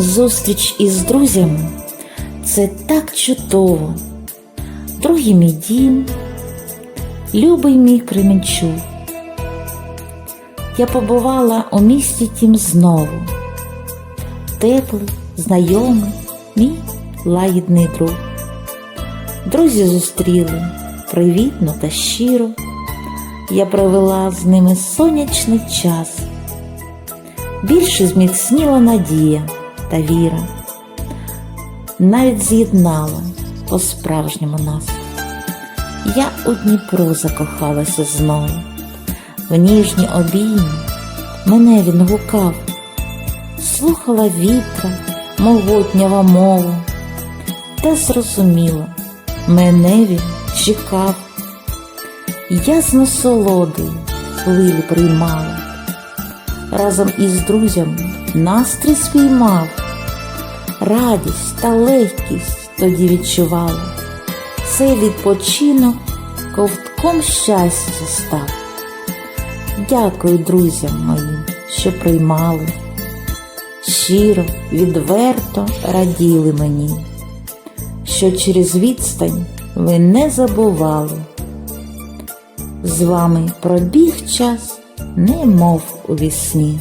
Зустріч із друзями це так чудово. Другий мій дім, любий мій Кременчук. Я побувала у місті тім знову. Теплий, знайомий, мій лагідний друг. Друзі зустріли привітно та щиро. Я провела з ними сонячний час. Більше зміцніла надія та віра, навіть з'єднала по-справжньому нас. Я у Дніпро закохалася знову, в ніжні обійми мене він гукав, слухала вітра, могутнього мову, та зрозуміла, мене він чекав. Я з насолодою хвилі приймала, разом із друзями настрій спіймав, радість та легкість тоді відчувала. Цей відпочинок ковтком щастя став. Дякую друзям моїм, що приймали, щиро, відверто раділи мені, що через відстань ви не забували. З вами пробіг час, немов у вісні.